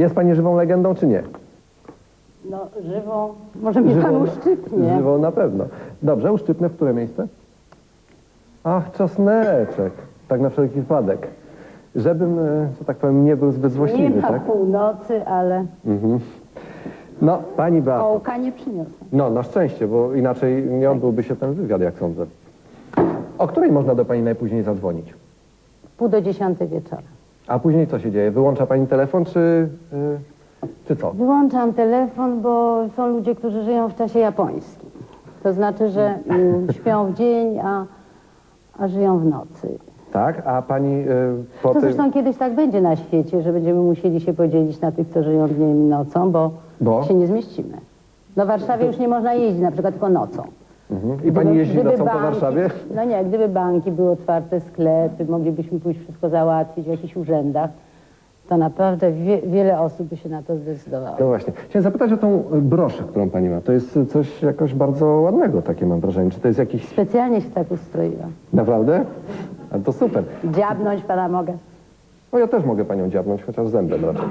Jest pani żywą legendą, czy nie? No, żywą, może mnie pan uszczypnie. Żywą na pewno. Dobrze, uszczypnę w które miejsce? Ach, czosneczek. Tak na wszelki wypadek. Żebym, e, że tak powiem, nie był zbyt Nie złośliwy, ma tak? północy, ale No, pani Beato. kołka nie przyniosę. No, na szczęście, bo inaczej nie odbyłby się ten wywiad, jak sądzę. O której można do pani najpóźniej zadzwonić? Pół do dziesiątej wieczora. A później co się dzieje? Wyłącza pani telefon, czy, y, czy co? Wyłączam telefon, bo są ludzie, którzy żyją w czasie japońskim. To znaczy, że mm, śpią w dzień, a, a żyją w nocy. Tak, a pani y, po To tym... zresztą kiedyś tak będzie na świecie, że będziemy musieli się podzielić na tych, co żyją dniem i nocą, bo, Bo? się nie zmieścimy. Do Warszawy już nie można jeździć, na przykład tylko nocą. Mhm. I pani jeździ nocą po Warszawie? No nie, gdyby banki były otwarte, sklepy, moglibyśmy pójść wszystko załatwić w jakichś urzędach, to naprawdę wie, wiele osób by się na to zdecydowało. No właśnie. Chciałem zapytać o tą broszę, którą pani ma. To jest coś jakoś bardzo ładnego, takie mam wrażenie. Czy to jest jakiś... Specjalnie się tak ustroiłam. Naprawdę? Ale to super. Dziabnąć pana mogę. No ja też mogę panią dziabnąć, chociaż zębem raczej.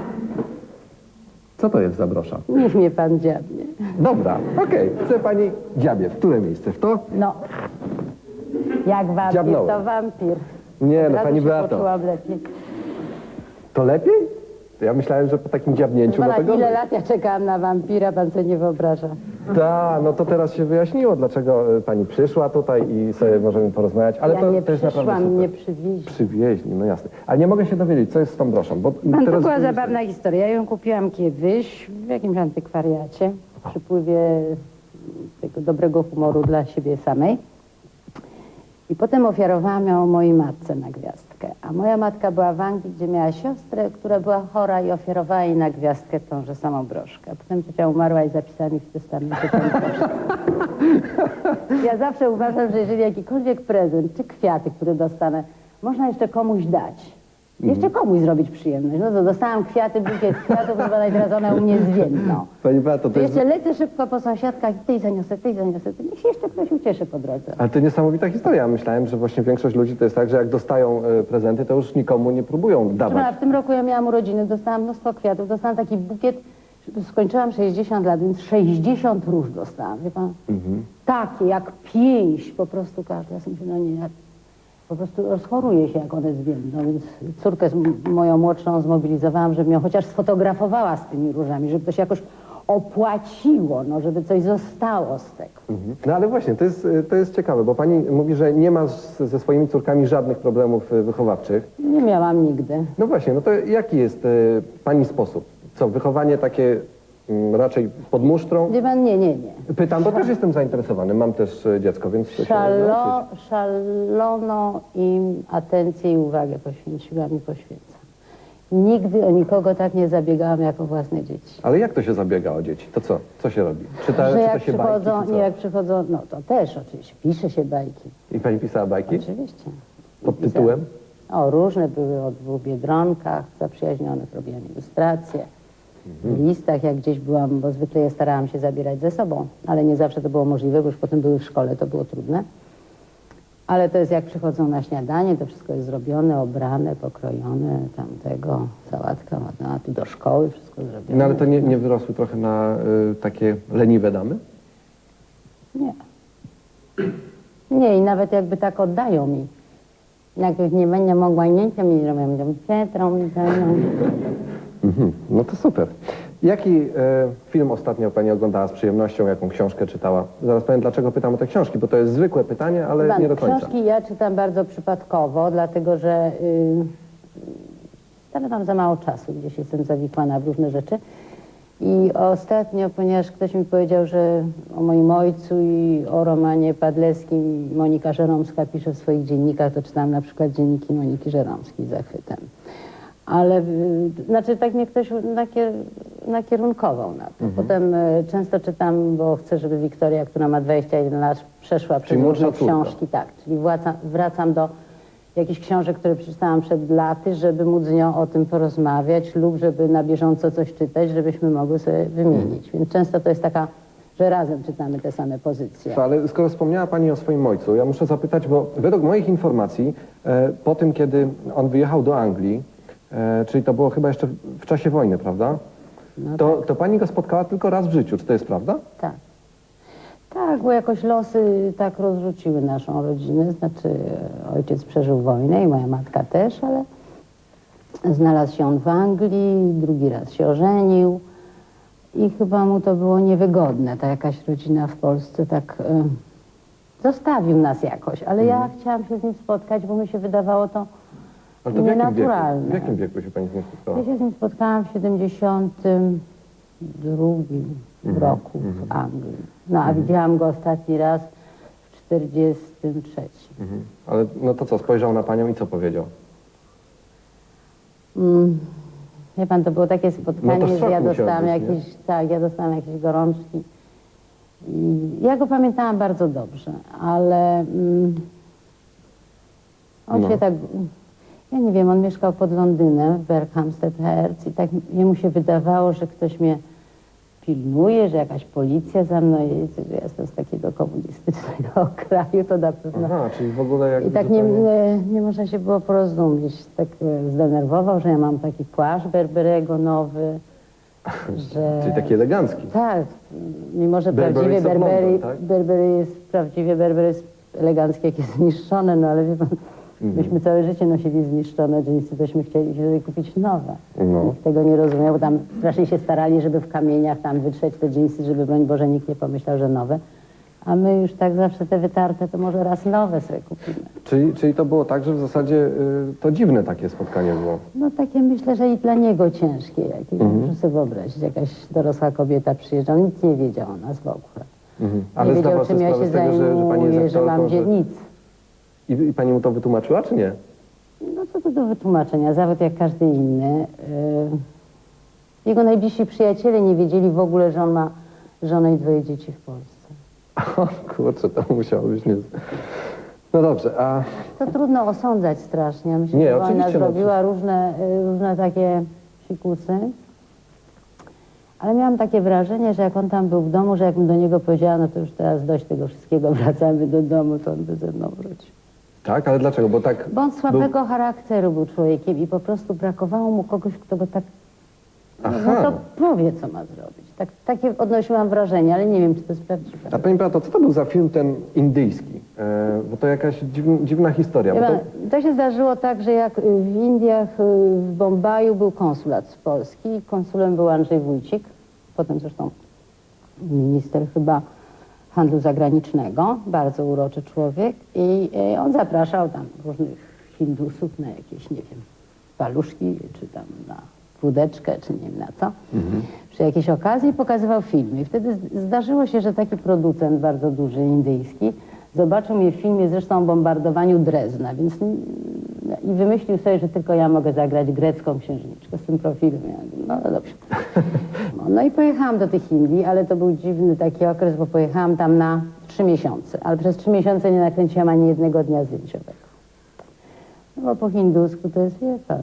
Co to jest za brosza? Niech mnie pan dziabnie. Dobra, okej. Chce pani dziabie. W które miejsce? W to? No. Jak wampir, Dziabnąłem. to wampir. Nie, Od no razu pani się Beato. poczułam lepiej. To lepiej? Ja myślałem, że po takim dziabnięciu... Pana, no to ile gorzej. lat ja czekałam na wampira, pan sobie nie wyobraża. Tak, no to teraz się wyjaśniło, dlaczego y, pani przyszła tutaj i sobie możemy porozmawiać, ale ja to, nie to jest naprawdę przyszłam, super. mnie przywieźli. Przywieźli, no jasne. Ale nie mogę się dowiedzieć, co jest z tą broszą, bo Pan, to teraz... była zabawna historia. Ja ją kupiłam kiedyś w jakimś antykwariacie, w przypływie tego dobrego humoru dla siebie samej. I potem ofiarowałam ją mojej matce na gwiazdkę. A moja matka była w Anglii, gdzie miała siostrę, która była chora i ofiarowała jej na gwiazdkę tąże samą broszkę. Potem ciocia umarła i zapisała mi w testamencie tę broszkę. Ja zawsze uważam, że jeżeli jakikolwiek prezent czy kwiaty, które dostanę, można jeszcze komuś dać. Jeszcze komuś zrobić przyjemność. No to dostałam kwiaty, bukiet kwiatów, proszę pana, i teraz one u mnie zwiędną. Pani Beato, to jest... jeszcze lecę szybko po sąsiadkach i tej zaniosę, tej zaniosę. Niech się jeszcze ktoś ucieszy po drodze. Ale to niesamowita historia. Myślałem, że właśnie większość ludzi to jest tak, że jak dostają e, prezenty, to już nikomu nie próbują Proszę pana, dawać. w tym roku ja miałam urodziny, dostałam mnóstwo kwiatów, dostałam taki bukiet, skończyłam 60 lat, więc 60 róż dostałam, wie pan? Takie, jak pięść, po prostu każda. Ja sobie myślę, no nie, ja po prostu rozchoruję się, jak one zwiędną, więc córkę moją młodszą zmobilizowałam, żeby ją chociaż sfotografowała z tymi różami, żeby to się jakoś opłaciło, no, żeby coś zostało z tego. Mhm. No ale właśnie, to jest, to jest ciekawe, bo pani mówi, że nie ma z, ze swoimi córkami żadnych problemów e, wychowawczych. Nie miałam nigdy. No właśnie, no to jaki jest e, pani sposób? Co, wychowanie takie mm, raczej pod musztrą? Pan, nie, nie, nie. Pytam, bo też jestem zainteresowany. Mam też e, dziecko, więc się Szalo, nauczyć. szaloną im atencję i uwagę poświęciłam i poświęcam. Nigdy o nikogo tak nie zabiegałam jak o własne dzieci. Ale jak to się zabiega o dzieci? To co? Co się robi? Czyta, że czyta jak się bajki? przychodzą, czy co? nie jak przychodzą, no to też oczywiście, pisze się bajki. I pani pisała bajki? Oczywiście. Pod tytułem? O, różne były o dwóch biedronkach zaprzyjaźnionych, robiłam ilustracje. W listach, jak gdzieś byłam, bo zwykle je starałam się zabierać ze sobą, ale nie zawsze to było możliwe, bo już potem były w szkole, to było trudne. Ale to jest jak przychodzą na śniadanie, to wszystko jest zrobione, obrane, pokrojone, tamtego, sałatka, ładna, a tu do szkoły wszystko zrobione. No ale to nie, nie wyrosły trochę na y, takie leniwe damy? Nie. Nie, i nawet jakby tak oddają mi. Jak już nie będę mogła nie, to mi zrobią tą Pietrą. Mhm. No to super. Jaki e, film ostatnio pani oglądała z przyjemnością, jaką książkę czytała? Zaraz powiem, dlaczego pytam o te książki, bo to jest zwykłe pytanie, ale Pan, nie do końca. Książki ja czytam bardzo przypadkowo, dlatego że y, wcale mam za mało czasu, gdzieś jestem zawikłana w różne rzeczy. I ostatnio, ponieważ ktoś mi powiedział, że o moim ojcu i o Romanie Padleskim Monika Żeromska pisze w swoich dziennikach, to czytałam na przykład dzienniki Moniki Żeromskiej z zachwytem. Ale, y, znaczy tak mnie ktoś nakier, nakierunkował na to. Potem y, często czytam, bo chcę, żeby Wiktoria, która ma 21 lat, przeszła przez różne książki. Tak, czyli wracam, wracam do jakichś książek, które przeczytałam przed laty, żeby móc z nią o tym porozmawiać lub żeby na bieżąco coś czytać, żebyśmy mogły sobie wymienić. Więc często to jest taka, że razem czytamy te same pozycje. Ale skoro wspomniała Pani o swoim ojcu, ja muszę zapytać, bo według moich informacji, e, po tym, kiedy on wyjechał do Anglii, E, czyli to było chyba jeszcze w- czasie wojny, prawda? No To, to pani go spotkała tylko raz w życiu, czy to jest prawda? Tak. Tak, bo jakoś losy tak rozrzuciły naszą rodzinę. Znaczy ojciec przeżył wojnę i moja matka też, ale znalazł się on w Anglii, drugi raz się ożenił i chyba mu to było niewygodne. Ta jakaś rodzina w Polsce tak e, zostawił nas jakoś, ale ja chciałam się z nim spotkać, bo mi się wydawało to Ale to w jakim wieku? W jakim wieku się pani z nim spotkała? Ja się z nim spotkałam w 72 roku w Anglii. No a widziałam go ostatni raz w 43. Mhm. Ale no to co, spojrzał na panią i co powiedział? Mm. Wie pan, to było takie No spotkanie, to że ja dostałam być, nie? jakieś, tak, ja dostałam jakieś gorączki. I ja go pamiętałam bardzo dobrze, ale mm, on No. się tak, ja nie wiem, on mieszkał pod Londynem, w Berkhamsted Hertz i tak jemu się wydawało, że ktoś mnie pilnuje, że jakaś policja za mną jedzie, że jestem z takiego komunistycznego kraju, to na pewno... Aha, czyli w ogóle jak I tak nie, nie, nie można się było porozumieć. Tak e, zdenerwował, że ja mam taki płaszcz Berberego nowy, że... Czyli taki elegancki. Tak, mimo że Burberry's prawdziwie Berbery, London, tak? Berbery jest, prawdziwie Berbery jest elegancki, jak jest zniszczone, no ale wie pan. Myśmy całe życie nosili zniszczone dżinsy, tośmy chcieli sobie kupić nowe. No. Nikt tego nie rozumiał, bo tam strasznie się starali, żeby w kamieniach tam wytrzeć te dżinsy, żeby broń Boże nikt nie pomyślał, że nowe. A my już tak zawsze te wytarte, to może raz nowe sobie kupimy. Czyli, czyli to było tak, że w zasadzie y, to dziwne takie spotkanie było. No takie myślę, że i dla niego ciężkie jakieś. Mhm. Muszę sobie wyobrazić, jakaś dorosła kobieta przyjeżdża, on nic nie wiedział o nas w ogóle. Mhm. nie wiedział, czym ja się z tego, że, że zajmuję, że mam dzielnicę. I, I pani mu to wytłumaczyła, czy nie? No co to do wytłumaczenia, zawód jak każdy inny. Yy, Jego najbliżsi przyjaciele nie wiedzieli w ogóle, że on ma żonę i dwoje dzieci w Polsce. O kurczę, to musiało być nie... No dobrze, a To trudno osądzać strasznie. Myślę, Nie, że oczywiście, no, zrobiła różne, y, różne takie sikusy. Ale miałam takie wrażenie, że jak on tam był w domu, że jakbym do niego powiedziała, no to już teraz dość tego wszystkiego, wracamy do domu, to on by ze mną wrócił. Tak, ale dlaczego? Bo tak... Bo on słabego charakteru był człowiekiem i po prostu brakowało mu kogoś, kto go tak, Aha. no to powie, co ma zrobić. Tak, takie odnosiłam wrażenie, ale nie wiem, czy to jest prawdziwe. A pani Beato, co to był za film ten indyjski? E, bo to jakaś dziwna, dziwna historia. Wie to... to się zdarzyło tak, że jak w Indiach, y, w Bombaju był konsulat z Polski, konsulem był Andrzej Wójcik, potem zresztą minister chyba handlu zagranicznego, bardzo uroczy człowiek i y, on zapraszał tam różnych Hindusów na jakieś, nie wiem, paluszki, czy tam na wódeczkę, czy nie wiem na co, przy jakiejś okazji pokazywał filmy. I wtedy zdarzyło się, że taki producent bardzo duży, indyjski, zobaczył mnie w filmie zresztą o bombardowaniu Drezna, więc i wymyślił sobie, że tylko ja mogę zagrać grecką księżniczkę z tym profilem. Ja, no, no dobrze. No, no i pojechałam do tych Indii, ale to był dziwny taki okres, bo pojechałam tam na trzy miesiące, ale przez trzy miesiące nie nakręciłam ani jednego dnia zdjęciowego. No bo po hindusku to jest, wie pan,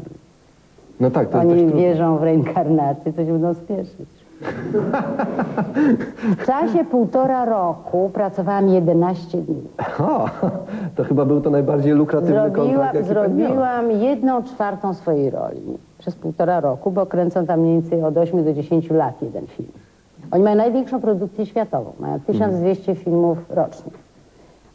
No tak, to jest oni trudne. wierzą w reinkarnację, to się będą spieszyć. W czasie półtora roku pracowałam 11 dni. O, to chyba był to najbardziej lukratywny Zrobiła, kontrakt, jaki pani miała. zrobiłam jedną czwartą swojej roli przez półtora roku, bo kręcą tam mniej więcej od 8 do 10 lat jeden film. Oni mają największą produkcję światową, mają 1200 filmów rocznie.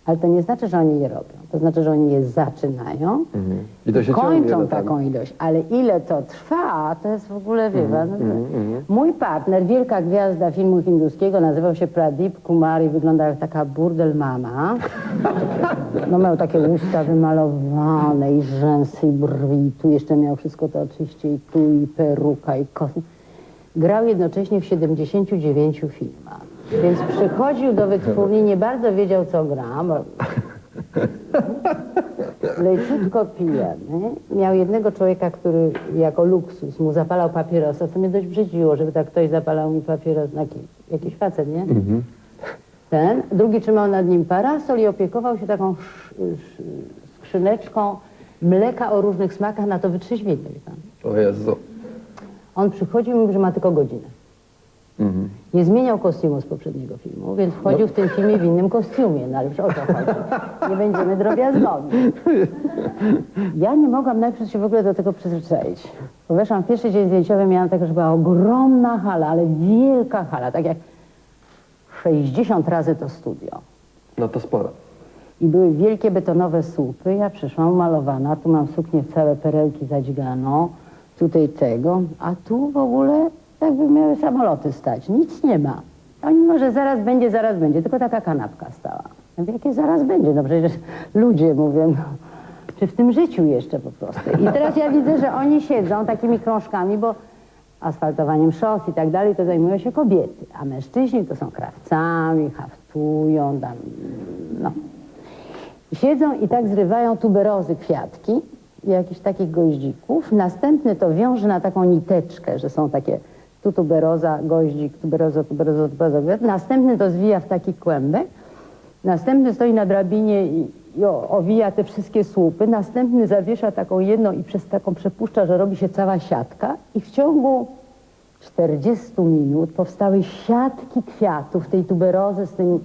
Ale to nie znaczy, że oni je robią. To znaczy, że oni je zaczynają, Mhm. I to się kończą taką ilość, ale ile to trwa, to jest w ogóle, wie pan, no mhm. Mój partner, wielka gwiazda filmu hinduskiego, nazywał się Pradip Kumar i wyglądał jak taka burdel mama. No miał takie usta wymalowane i rzęsy i brwi, i tu jeszcze miał wszystko to oczywiście i tu i peruka i kos. Grał jednocześnie w 79 filmach. Więc przychodził do wytwórni, nie bardzo wiedział co gra, bo leciutko pijany. Miał jednego człowieka, który jako luksus mu zapalał papierosa, co mnie dość brzydziło, żeby tak ktoś zapalał mi papieros, taki, jakiś facet, nie? Ten. Drugi trzymał nad nim parasol i opiekował się taką skrzyneczką mleka o różnych smakach na to wytrzeźwienie. wie pan. O Jezu. On przychodził i mówił, że ma tylko godzinę. Mhm. Nie zmieniał kostiumu z poprzedniego filmu, więc wchodził w tym filmie w innym kostiumie, no ale o co chodzi? Nie będziemy drobiazgowi. Ja nie mogłam najpierw się w ogóle do tego przyzwyczaić. Bo weszłam w pierwszy dzień zdjęciowy, miałam tak, że była ogromna hala, ale wielka hala, tak jak 60 razy to studio. No to sporo. I były wielkie betonowe słupy. Ja przyszłam umalowana, tu mam suknię całe perełki zadźgano, tutaj tego, a tu w ogóle jakby miały samoloty stać. Nic nie ma. Oni może zaraz będzie, zaraz będzie, tylko taka kanapka stała. Ja mówię, jakie zaraz będzie? No przecież ludzie mówią, no, czy w tym życiu jeszcze po prostu. I teraz ja widzę, że oni siedzą takimi krążkami, bo asfaltowaniem szos i tak dalej, to zajmują się kobiety, a mężczyźni to są krawcami, haftują tam, no. Siedzą i tak zrywają tuberozy kwiatki jakichś takich goździków. Następny to wiąże na taką niteczkę, że są takie tu tuberoza, goździk, tuberoza, tuberoza, tuberoza. Następny to zwija w taki kłębek. Następny stoi na drabinie i, i owija te wszystkie słupy. Następny zawiesza taką jedną i przez taką przepuszcza, że robi się cała siatka. I w ciągu 40 minut powstały siatki kwiatów tej tuberozy, z tymi,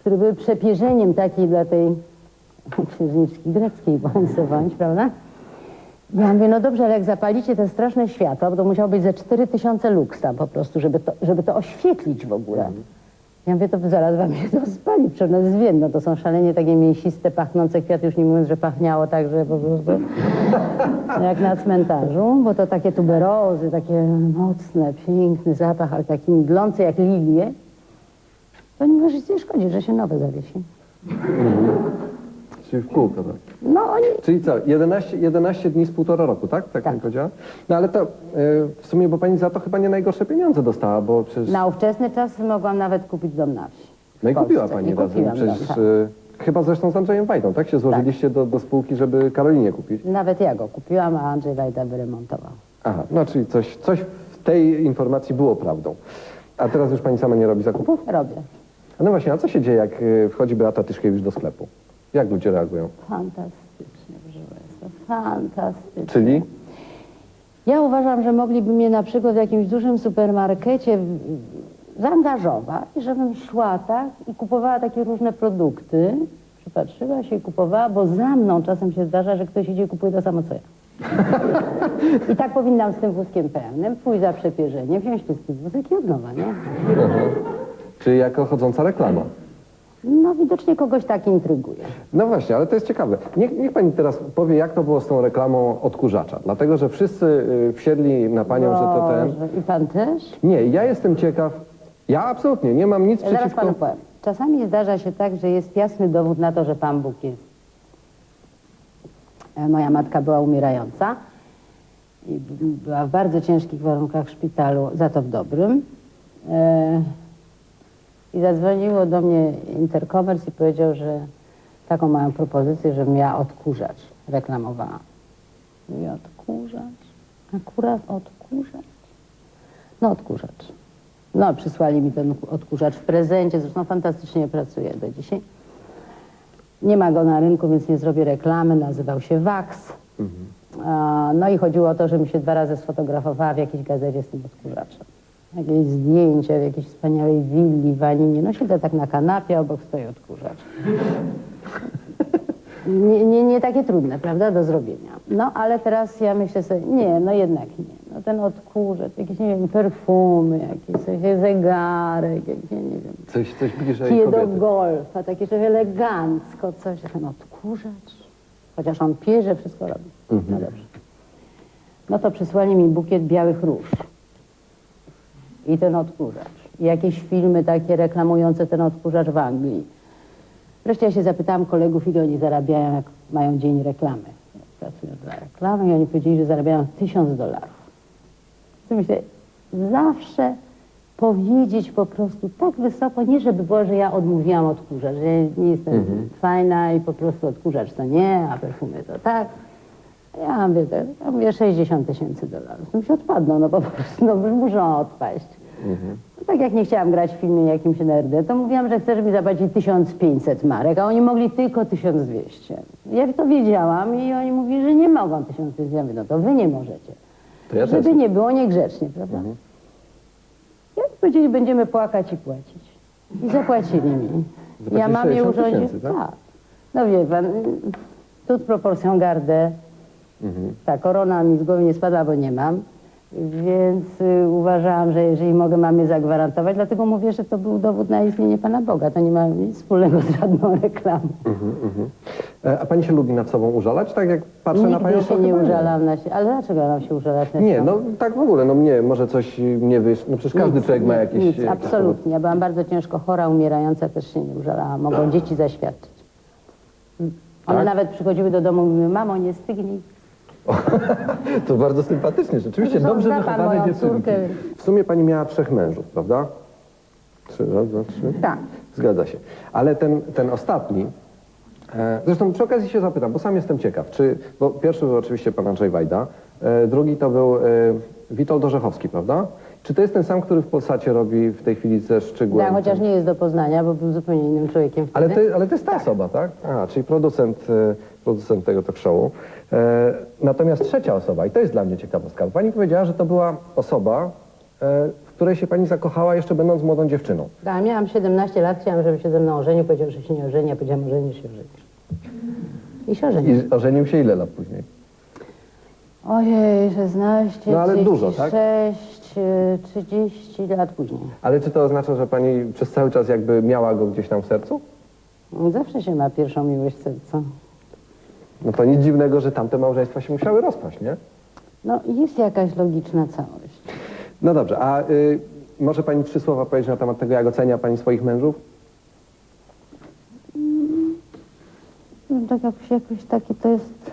które były przepierzeniem takiej dla tej księżniczki greckiej, bądź, prawda? Ja mówię, no dobrze, ale jak zapalicie te straszne światła, bo to musiało być ze 4000 lux tam po prostu, żeby to, żeby to oświetlić w ogóle. Ja mówię, to zaraz wam się to spali, przecież one zwiędną. To są szalenie takie mięsiste, pachnące kwiaty, już nie mówiąc, że pachniało tak, że po prostu jak na cmentarzu, bo to takie tuberozy, takie mocne, piękny zapach, ale taki mdlący jak lilie. To nie może nie szkodzi, że się nowe zawiesi. Czyli w kółko, tak. No oni Czyli co, 11, 11 dni z półtora roku, tak? Tak, Tak. pani powiedziała? No ale to y, w sumie, bo pani za to chyba nie najgorsze pieniądze dostała, bo przecież... na ówczesny czas mogłam nawet kupić dom na wsi. No i Polsce. kupiła pani I razem. kupiłam Przecież dom, tak. y, chyba zresztą z Andrzejem Wajdą, tak? Się złożyliście do, do spółki, żeby Karolinie kupić. Nawet ja go kupiłam, a Andrzej Wajda wyremontował. Aha, no czyli coś, coś w tej informacji było prawdą. A teraz już pani sama nie robi zakupów? Robię. No właśnie, a co się dzieje, jak y, wchodzi Beata Tyszkiewicz do sklepu? Jak ludzie reagują? Fantastycznie, proszę Państwa, fantastycznie. Czyli? Ja uważam, że mogliby mnie na przykład w jakimś dużym supermarkecie zaangażować, żebym szła tak i kupowała takie różne produkty, przypatrzyła się i kupowała, bo za mną czasem się zdarza, że ktoś idzie i kupuje to samo co ja. I tak powinnam z tym wózkiem pełnym pójść za przepierzenie, wziąć czysty wózek i od nowa, nie? Czyli jako chodząca reklama. No widocznie kogoś tak intryguje. No właśnie, ale to jest ciekawe. Niech, niech pani teraz powie, jak to było z tą reklamą odkurzacza. Dlatego, że wszyscy y, wsiedli na panią, że to ten... Boże, I pan też? Nie, ja jestem ciekaw. Ja absolutnie nie mam nic zaraz przeciwko... panu powiem. Czasami zdarza się tak, że jest jasny dowód na to, że Pan Bóg jest. E, Moja matka była umierająca i b- była w bardzo ciężkich warunkach w szpitalu, za to w dobrym. E, I zadzwoniło do mnie Intercommerce i powiedział, że taką mają propozycję, żebym ja odkurzacz reklamowała. I odkurzacz? Akurat odkurzacz? No odkurzacz. No, przysłali mi ten odkurzacz w prezencie, zresztą fantastycznie pracuje do dzisiaj. Nie ma go na rynku, więc nie zrobię reklamy, nazywał się Wax. A, No i chodziło o to, żebym się dwa razy sfotografowała w jakiejś gazecie z tym odkurzaczem. Jakieś zdjęcia w jakiejś wspaniałej willi, waninie. No siedzę tak na kanapie, obok stoi odkurzacz. Nie, nie, nie takie trudne, prawda, do zrobienia. No, ale teraz ja myślę sobie, nie, no jednak nie. No ten odkurzacz, jakieś, nie wiem, perfumy, jakieś coś, zegarek, jakieś, nie wiem, Coś, coś bliżej kije do golfa, takie coś elegancko, coś, ten odkurzacz. Chociaż on pierze, wszystko robi. No dobrze. No to przysłali mi bukiet białych róż. I ten odkurzacz. I jakieś filmy takie reklamujące ten odkurzacz w Anglii. Wreszcie ja się zapytałam kolegów, ile oni zarabiają, jak mają dzień reklamy. Pracują dla reklamy i oni powiedzieli, że zarabiają tysiąc dolarów. Myślę, zawsze powiedzieć po prostu tak wysoko, nie żeby było, że ja odmówiłam odkurzacz, że nie jestem fajna i po prostu odkurzacz to nie, a perfumy to tak. Ja mówię, tak, ja mówię 60 tysięcy dolarów. To mi się odpadną, no po prostu, no już muszą odpaść. No, tak jak nie chciałam grać w filmie jakimś NRD, to mówiłam, że chcę, żeby mi zapłacić 1500 marek, a oni mogli tylko 1200. Ja to wiedziałam i oni mówili, że nie mogą 1200. Ja mówię, no to wy nie możecie. To ja żeby też. nie było niegrzecznie, prawda? Ja Powiedzieli, będziemy płakać i płacić. I zapłacili mi. Zapłacili Ja mam je 60 urządzić. tysięcy, tak? No wie pan, y, toute proporcją gardę. Mhm. Ta korona mi z głowy nie spadła, bo nie mam. Więc y, uważałam, że jeżeli mogę mamie zagwarantować, dlatego mówię, że to był dowód na istnienie Pana Boga. To nie ma nic wspólnego z żadną reklamą. Mhm, mhm. E, A pani się lubi nad sobą użalać? Tak jak patrzę na panią, Nigdy to się nie chyba użalam na się. Ale dlaczego mam się użalać na Nie, się? no tak w ogóle, no mnie może coś nie wyszło. No przecież każdy Nic, człowiek ma nie, jakieś... Nic, jakieś absolutnie. Ja byłam bardzo ciężko chora, umierająca, też się nie użalałam. Mogą dzieci zaświadczyć. One Tak? nawet przychodziły do domu i mówiły, mamo, nie stygnij. To bardzo sympatycznie, rzeczywiście. Zresztą Dobrze zna pan wychowane moją dziewczynki. córkę. W sumie pani miała trzech mężów, prawda? Trzy, raz, dwa, trzy? Tak. Zgadza się. Ale ten, ten ostatni, e, zresztą przy okazji się zapytam, bo sam jestem ciekaw, czy, bo pierwszy był oczywiście pan Andrzej Wajda, e, drugi to był e, Witold Orzechowski, prawda? Czy to jest ten sam, który w Polsacie robi w tej chwili ze Szczygłem? Tak, chociaż nie jest do Poznania, bo był zupełnie innym człowiekiem Ale to, ale to jest ta osoba, tak? A, czyli producent, e, producent tego talk showu. E, natomiast trzecia osoba, i to jest dla mnie ciekawostka, bo pani powiedziała, że to była osoba, e, w której się pani zakochała jeszcze będąc młodą dziewczyną. Tak, miałam 17 lat, chciałam, żeby się ze mną ożenił. Powiedział, że się nie ożeni, ja powiedziałam, ożenisz się, ożenisz. I się ożenił. I ożenił się ile lat później? Ojej, 16, No, ale 36, dużo, tak? 30 lat później. Ale czy to oznacza, że pani przez cały czas jakby miała go gdzieś tam w sercu? Zawsze się ma pierwszą miłość w sercu. No to nic dziwnego, że tamte małżeństwa się musiały rozpaść, nie? No jest jakaś logiczna całość. No dobrze, a y, może pani trzy słowa powiedzieć na temat tego, jak ocenia pani swoich mężów? No, tak jakoś, jakoś takie to jest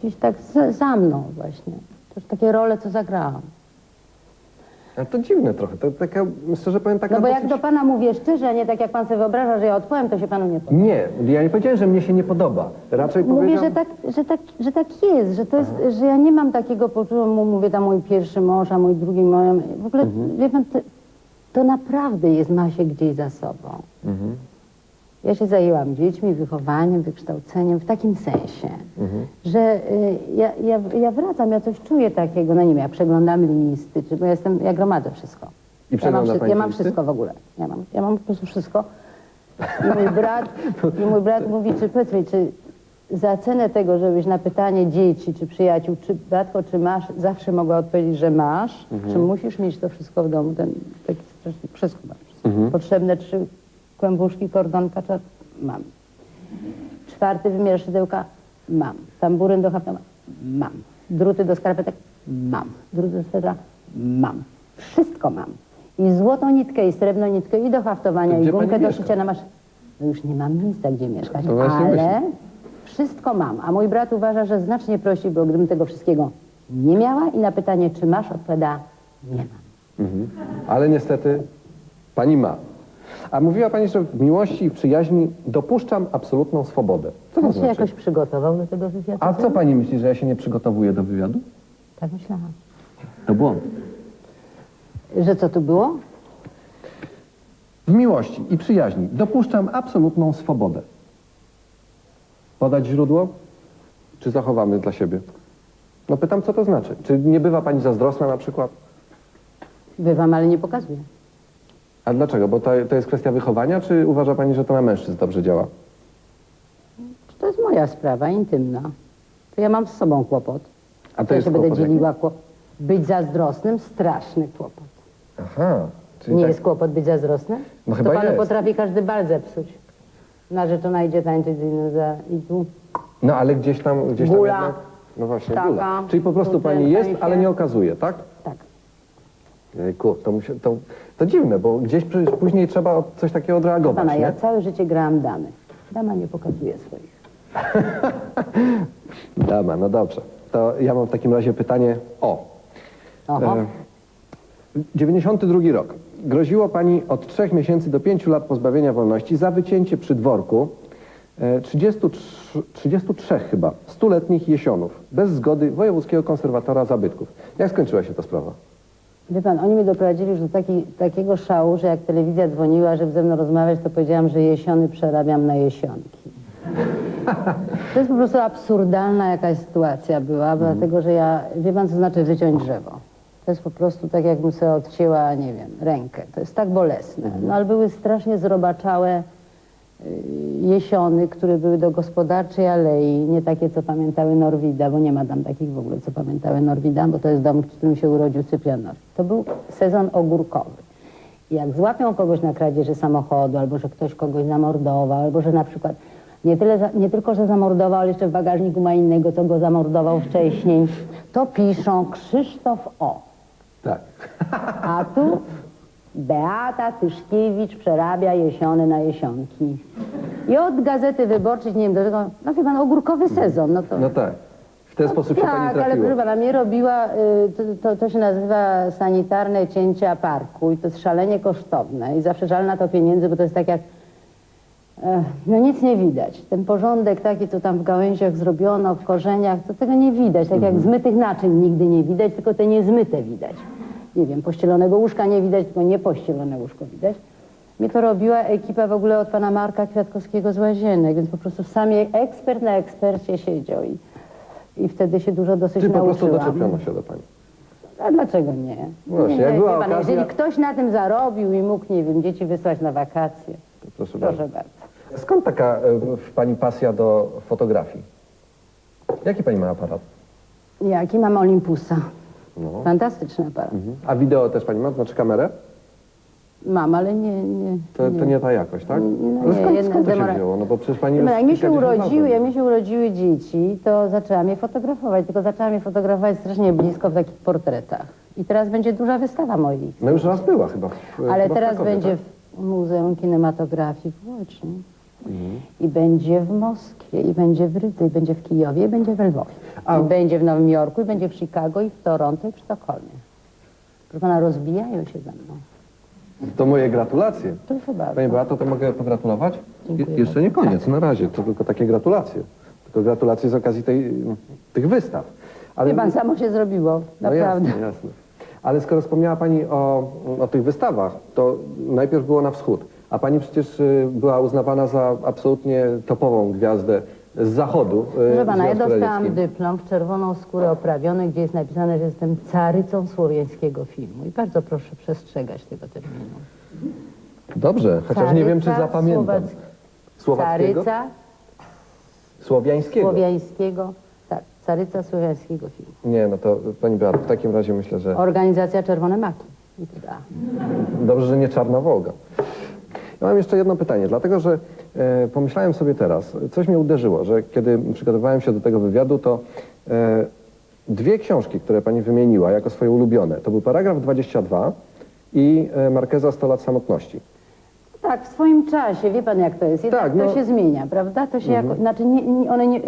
gdzieś tak za, za mną właśnie. To już takie role, co zagrałam. Ale to dziwne trochę, to taka, szczerze powiem, taka No bo jak dosyć- do pana mówię szczerze, a nie tak jak pan sobie wyobraża, że ja odpowiem, to się panu nie podoba. Nie, ja nie powiedziałem, że mnie się nie podoba. Raczej Mówię, powiedziałem... że tak, że, tak, że tak jest, że to jest, że ja nie mam takiego poczucia, mu mówię tam mój pierwszy mąż, a mój drugi moją. W ogóle, wie pan, to, to naprawdę jest, ma się gdzieś za sobą. Mhm. Ja się zajęłam dziećmi, wychowaniem, wykształceniem w takim sensie, że y, ja, ja, ja wracam, ja coś czuję takiego, no nie wiem, ja przeglądam listy, czy, bo ja jestem, ja gromadzę wszystko. I ja mam, wszy- ja mam wszystko w ogóle. Ja mam, ja mam po prostu wszystko. I mój brat, i mój brat mówi, czy powiedz mi, czy za cenę tego, żebyś na pytanie dzieci, czy przyjaciół, czy batko, czy masz, zawsze mogła odpowiedzieć, że masz, czy musisz mieć to wszystko w domu, ten taki straszny, wszystko mam. Wszystko. Potrzebne trzy kłębuszki, kordonka, czar... mam. Czwarty wymiar szydełka, mam. Tamburyn do haftowa, mam. Druty do skarpetek, mam. Druty do swetra, mam. Wszystko mam. I złotą nitkę, i srebrną nitkę, i do haftowania, To i gumkę do szycia na masz. No już nie mam miejsca, gdzie mieszkać, ale myślę. wszystko mam. A mój brat uważa, że znacznie prościej było, gdybym tego wszystkiego nie miała i na pytanie, czy masz, odpowiada, nie mam. Mhm. Ale niestety pani ma. A mówiła pani, że w miłości i w przyjaźni dopuszczam absolutną swobodę. Co to Pan się znaczy? jakoś przygotował do tego wywiadu? A co pani myśli, że ja się nie przygotowuję do wywiadu? Tak myślałam. To błąd. Że co tu było? W miłości i przyjaźni dopuszczam absolutną swobodę. Podać źródło? Czy zachowamy dla siebie? No pytam, co to znaczy? Czy nie bywa pani zazdrosna na przykład? Bywam, ale nie pokazuję. A dlaczego? Bo to, to jest kwestia wychowania, czy uważa pani, że to na mężczyzn dobrze działa? To jest moja sprawa, intymna. To ja mam z sobą kłopot. A to ja jest się będę kłopot jaki? dzieliła kłopot. Być zazdrosnym, straszny kłopot. Aha. Czyli nie tak- jest kłopot być zazdrosnym? No to chyba panu jest. potrafi każdy bal zepsuć. Narzeczona idzie tańczyć z innym za i tu. No ale gdzieś tam, gdzieś tam Gula. jednak... No właśnie, Taka. Czyli po prostu Tutaj pani jest, ale nie okazuje, tak? Tak. Jejku, to, to, to dziwne, bo gdzieś przecież później trzeba od coś takiego odreagować, Pana, nie? ja całe życie grałam damy. Dama nie pokazuje swoich. Dama, no dobrze. To ja mam w takim razie pytanie o. Oho. E, 92 rok. Groziło pani od 3 miesięcy do 5 lat pozbawienia wolności za wycięcie przy dworku e, 33, 33 chyba stuletnich jesionów bez zgody wojewódzkiego konserwatora zabytków. Jak skończyła się ta sprawa? Wie pan, oni mnie doprowadzili już do taki, takiego szału, że jak telewizja dzwoniła, żeby ze mną rozmawiać, to powiedziałam, że jesiony przerabiam na jesionki. To jest po prostu absurdalna jakaś sytuacja była, dlatego że ja, wie pan co znaczy wyciąć drzewo? To jest po prostu tak, jakbym sobie odcięła, nie wiem, rękę. To jest tak bolesne. No ale były strasznie zrobaczałe jesiony, które były do gospodarczej alei, nie takie, co pamiętały Norwida, bo nie ma tam takich w ogóle, co pamiętały Norwida, bo to jest dom, w którym się urodził Cyprian Norwid. To był sezon ogórkowy. Jak złapią kogoś na kradzieży samochodu, albo że ktoś kogoś zamordował, albo że na przykład nie, tyle za, nie tylko, że zamordował, ale jeszcze w bagażniku ma innego, co go zamordował wcześniej, to piszą Krzysztof O. Tak. A tu Beata Tyszkiewicz przerabia jesiony na jesionki. I od Gazety Wyborczej, nie wiem do czego, no wie pan, ogórkowy sezon, no to... No tak. W ten sposób się pani tak, ale trafiło. proszę pana, mnie robiła, y, to, to, to się nazywa sanitarne cięcia parku i to jest szalenie kosztowne i zawsze żal na to pieniędzy, bo to jest tak jak, e, no nic nie widać. Ten porządek taki, co tam w gałęziach zrobiono, w korzeniach, to tego nie widać. Tak jak zmytych naczyń nigdy nie widać, tylko te niezmyte widać. Nie wiem, pościelonego łóżka nie widać, tylko niepościelone łóżko widać. Mnie to robiła ekipa w ogóle od pana Marka Kwiatkowskiego z Łazienek, więc po prostu sam ekspert na ekspercie siedział i, i wtedy się dużo dosyć Czy po prostu nauczyłam. doczepiono się do pani? A dlaczego nie? Właśnie, nie, jak wie była pan, okazja- Jeżeli ktoś na tym zarobił i mógł, nie wiem, dzieci wysłać na wakacje, To proszę, proszę bardzo. bardzo. Skąd taka e, w pani pasja do fotografii? Jaki pani ma aparat? Jaki mam Olympusa? No. Fantastyczny aparat. Mhm. A wideo też pani ma? Znaczy kamerę? Mam, ale nie... nie, To nie, to nie ta jakość, tak? No Ale nie, skąd, skąd to się demora- wzięło? No bo przecież pani No, jak mi się urodziły, jak mi się urodziły dzieci, to zaczęłam je fotografować, tylko zaczęłam je fotografować strasznie blisko w takich portretach. I teraz będzie duża wystawa moich. No już raz była chyba. W, Ale chyba w teraz Krakowie, będzie tak? w Muzeum Kinematografii w Łodzi. Mhm. I będzie w Moskwie, i będzie w Rydze, i będzie w Kijowie, i będzie w Lwowie. A- I będzie w Nowym Jorku, i będzie w Chicago, i w Toronto, i w Sztokholmie. Proszę pana, rozbijają się ze mną. To moje gratulacje. Proszę bardzo. Pani Beato, to mogę pogratulować? Dziękuję Je- jeszcze nie koniec, na razie. To tylko takie gratulacje. Tylko gratulacje z okazji tej, tych wystaw. Ale pan, samo się zrobiło, No naprawdę. jasne, jasne. Ale skoro wspomniała Pani o, o tych wystawach, to najpierw było na wschód, a Pani przecież y, była uznawana za absolutnie topową gwiazdę z zachodu. y, Proszę pana, ja dostałam dyplom w czerwoną skórę oprawiony, gdzie jest napisane, że jestem carycą słowiańskiego filmu. I bardzo proszę przestrzegać tego terminu. Dobrze, chociaż nie wiem, czy Caryca zapamiętam. Słowac- Słowackiego? Caryca Słowiańskiego? słowiańskiego, tak, caryca słowiańskiego filmu. Nie, no to Pani Beato, w takim razie myślę, że Organizacja Czerwone Maki. I dobrze, że nie Czarna Wołga. Ja mam jeszcze jedno pytanie, dlatego że e, pomyślałem sobie teraz, coś mnie uderzyło, że kiedy przygotowywałem się do tego wywiadu, to e, dwie książki, które pani wymieniła jako swoje ulubione, to był paragraf 22 i e, Markeza 100 lat samotności. Tak, w swoim czasie, wie pan jak to jest, jednak Tak, to no. się zmienia, prawda? To się jako, znaczy nie, nie, one nie,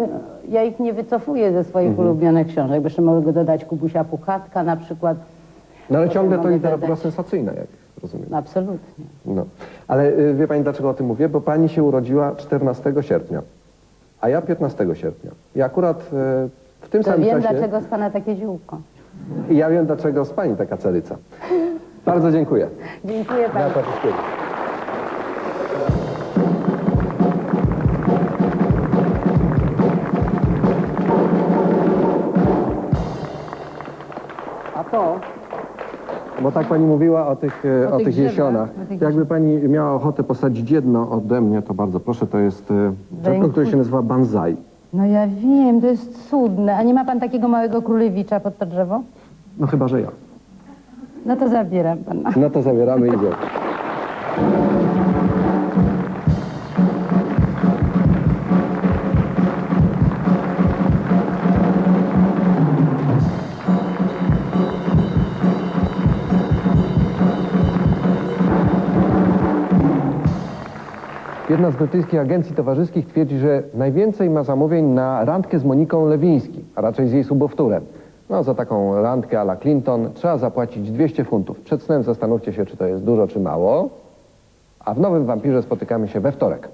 ja ich nie wycofuję ze swoich ulubionych książek, bo jeszcze mogę dodać Kubusia Puchatka na przykład. No ale Potem ciągle to literatura dodać- sensacyjna, jak rozumiem. Absolutnie. No. Ale y, wie pani dlaczego o tym mówię? Bo pani się urodziła 14 sierpnia, a ja 15 sierpnia. I akurat y, w tym To samym wiem, czasie... dlaczego z pana takie ziółko. I ja wiem, dlaczego z pani taka caryca. Bardzo dziękuję. Dziękuję. Beata Tyszkiewicz. A to? Bo tak pani mówiła o tych, e, O o tych tych jesionach. tych Jakby pani miała ochotę posadzić jedno ode mnie, to bardzo proszę, to jest e, drzewko, Ręku- które się nazywa bonsai. No ja wiem, to jest cudne. A nie ma pan takiego małego królewicza pod to drzewo? No chyba, że ja. No to zabieram pana. No to zabieramy i idziemy. Jedna z brytyjskich agencji towarzyskich twierdzi, że najwięcej ma zamówień na randkę z Moniką Lewiński, a raczej z jej subowtórem. No, za taką randkę a la Clinton trzeba zapłacić 200 funtów. Przed snem zastanówcie się, czy to jest dużo, czy mało. A w Nowym Wampirze spotykamy się we wtorek.